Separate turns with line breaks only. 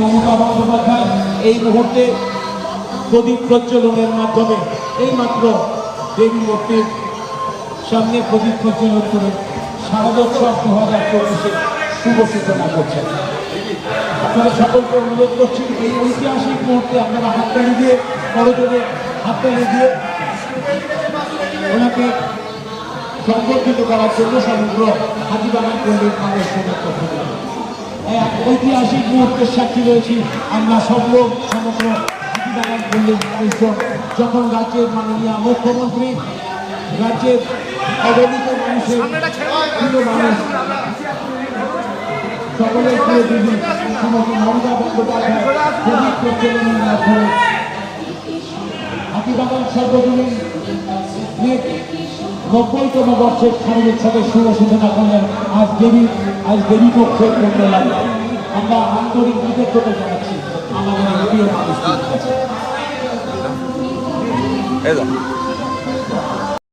মমতা বন্দ্যোপাধ্যায় এই মুহূর্তে প্রদীপ প্রজ্বলনের মাধ্যমে এইমাত্র দেবী মূর্তির সামনে প্রদীপ প্রজ্বলন করে শারদোৎসব দু হাজার চব্বিশে শুভ সূচনা করছেন। আপনারা সকলকে অনুরোধ করছি, এই ঐতিহাসিক মুহূর্তে আপনারা হাততালি দিয়ে বড়জোরে হাততালি দিয়ে ওনাকে সংবর্ধিত করার জন্য সমগ্র হাতিবাগান পল্লীর থেকে। এক ঐতিহাসিক মুহূর্তের সাক্ষী রয়েছি আমরা সব লোক সমগ্র যখন রাজ্যের মাননীয় মুখ্যমন্ত্রী, রাজ্যের অবনীত মানুষের মানুষ, সকলের প্রিয় মমতা বন্দ্যোপাধ্যায় সর্বজনীন নব্বইতম বর্ষের শুভ সূচনা করলেন আজ দেবী আজ দেবী পক্ষের কন্যা আমরা আন্তরিক কৃতজ্ঞতা জানাচ্ছি আমাদের প্রিয়
তো